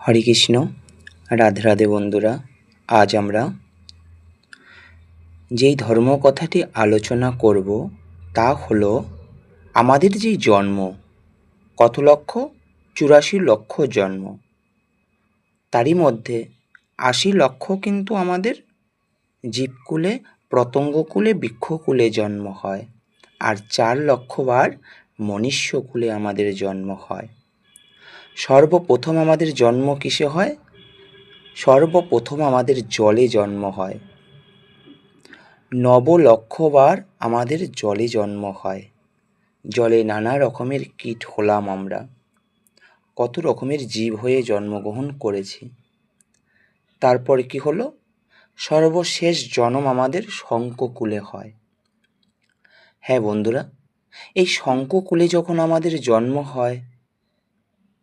হরে কৃষ্ণ রাধে রাধে বন্ধুরা, আজ আমরা যেই ধর্ম কথাটি আলোচনা করব তা হলো আমাদের যেই জন্ম, কত লক্ষ? চুরাশি লক্ষ জন্ম। তারই মধ্যে আশি লক্ষ কিন্তু আমাদের জীবকুলে প্রতঙ্গকুলে বৃক্ষকুলে জন্ম হয়, আর চার লক্ষবার মনুষ্যকুলে আমাদের জন্ম হয়। সর্বপ্রথম আমাদের জন্ম কিসে হয়? সর্বপ্রথম আমাদের জলে জন্ম হয়। নবলক্ষবার আমাদের জলে জন্ম হয়। জলে নানা রকমের কীট হলাম আমরা। কত রকমের জীব হয়ে জন্মগ্রহণ করেছি। তারপর কি হলো? সর্বশেষ জন্ম আমাদের শঙ্ককুলে হয়। হ্যাঁ বন্ধুরা, এই শঙ্ককুলে যখন আমাদের জন্ম হয়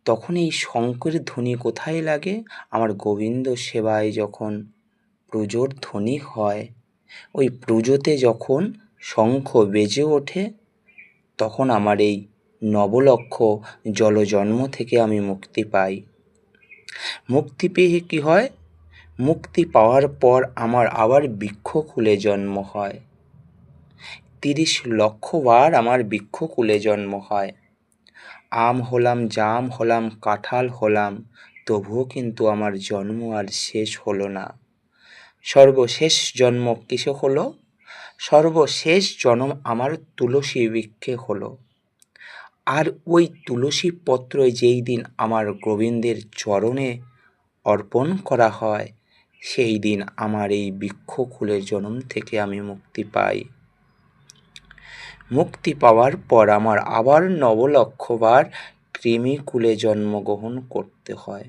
তখন এই শঙ্করের ধ্বনি কোথায় লাগে? আমার গোবিন্দ সেবায় যখন পুজোর ধ্বনি হয়, ওই পুজোতে যখন শঙ্খ বেজে ওঠে, তখন আমার এই নবলক্ষ জলজন্ম থেকে আমি মুক্তি পাই। মুক্তি পেয়ে কী হয়? মুক্তি পাওয়ার পর আমার আবার বৃক্ষ খুলে জন্ম হয়। তিরিশ লক্ষবার আমার বৃক্ষ কুলে জন্ম হয়। আম হলাম, জাম হলাম, কাঁঠাল হলাম, তবুও কিন্তু আমার জন্ম আর শেষ হলো না। সর্বশেষ জন্ম কিসে হলো? সর্বশেষ জন্ম আমার তুলসী বৃক্ষে হলো। আর ওই তুলসী পত্র যেই দিন আমার গোবিন্দের চরণে অর্পণ করা হয়, সেই দিন আমার এই বৃক্ষ খুলের জন্ম থেকে আমি মুক্তি পাই। মুক্তি পাওয়ার পর আমার আবার নবলক্ষবার কৃমিকুলে জন্মগ্রহণ করতে হয়।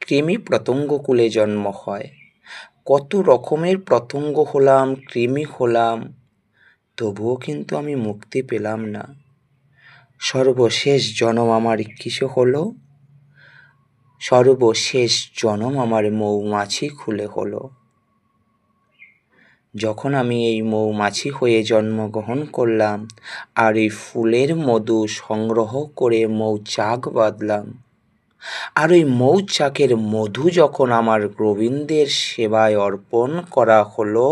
কৃমি প্রতঙ্গকুলে জন্ম হয়। কত রকমের প্রতঙ্গ হলাম, কৃমি হলাম, তবুও কিন্তু আমি মুক্তি পেলাম না। সর্বশেষ জনম আমার কিসে হলো? সর্বশেষ জনম আমার মৌমাছি খুলে হলো। যখন আমি এই মৌমাছি হয়ে জন্মগ্রহণ করলাম আর এই ফুলের মধু সংগ্রহ করে মৌচাক বাঁধলাম। আর ওই মৌচাকের মধু যখন আমার গোবিন্দের সেবায় অর্পণ করা হলো,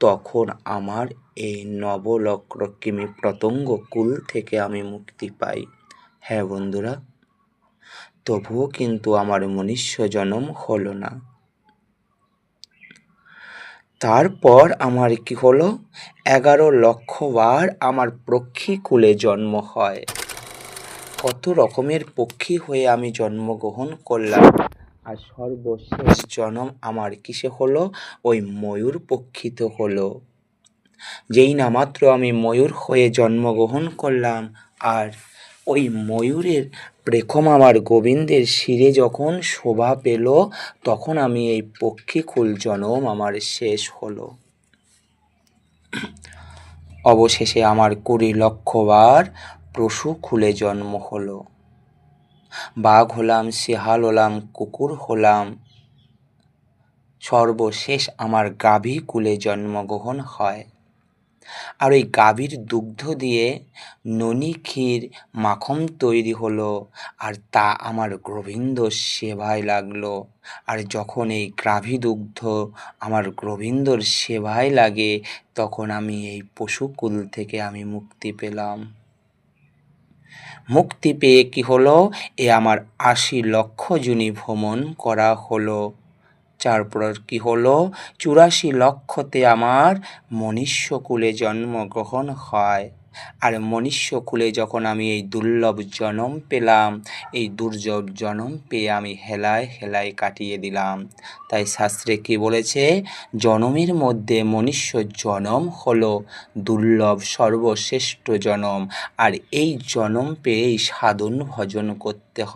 তখন আমার এই নবলক্রকিমি প্রতঙ্গ কুল থেকে আমি মুক্তি পাই। হ্যাঁ বন্ধুরা, তবুও কিন্তু আমার মনুষ্য জন্ম হলো না। তারপর আমার কি হলো? এগারো লক্ষ বার আমার পক্ষী কুলে জন্ম হয়। কত রকমের পক্ষী হয়ে আমি জন্মগ্রহণ করলাম। আর সর্বশেষ জন্ম আমার কিসে হলো? ওই ময়ূর পক্ষিত হলো। যেই না মাত্র আমি ময়ূর হয়ে জন্মগ্রহণ করলাম, আর ওই ময়ূরের প্রেখম আমার গোবিন্দের শিরে যখন শোভা পেল, তখন আমি এই পক্ষী পক্ষীকুল জনম আমার শেষ হলো। অবশেষে আমার কুড়ি লক্ষবার পশু খুলে জন্ম হলো। বাঘ হলাম শেহাল হলাম, কুকুর হলাম। সর্বশেষ আমার গাভী কুলে জন্মগ্রহণ হয়। আর ওই গাভীর দুগ্ধ দিয়ে ননি ক্ষীর মাখন তৈরি হলো, আর তা আমার গোবিন্দ সেবায় লাগল। আর যখন এই গ্রাভী দুগ্ধ আমার গোবিন্দর সেবায় লাগে, তখন আমি এই পশুকুল থেকে আমি মুক্তি পেলাম। মুক্তি পেয়ে কি হলো? এ আমার আশি লক্ষ জুনি ভ্রমণ করা হলো। তারপর কি হলো? চুরাশি লক্ষতে আমার মনুষ্যকুলে জন্মগ্রহণ হয়। আর মনুষ্যকুলে যখন আমি এই দুর্লভ জনম পেলাম, এই দুর্লভ জনম পেয়ে আমি হেলায় হেলায় কাটিয়ে দিলাম। তাই শাস্ত্রে কি বলেছে? জনমের মধ্যে মনুষ্য জনম হলো দুর্লভ সর্বশ্রেষ্ঠ জনম। আর এই জনম পেয়েই সাধন ভজন করতে হয়।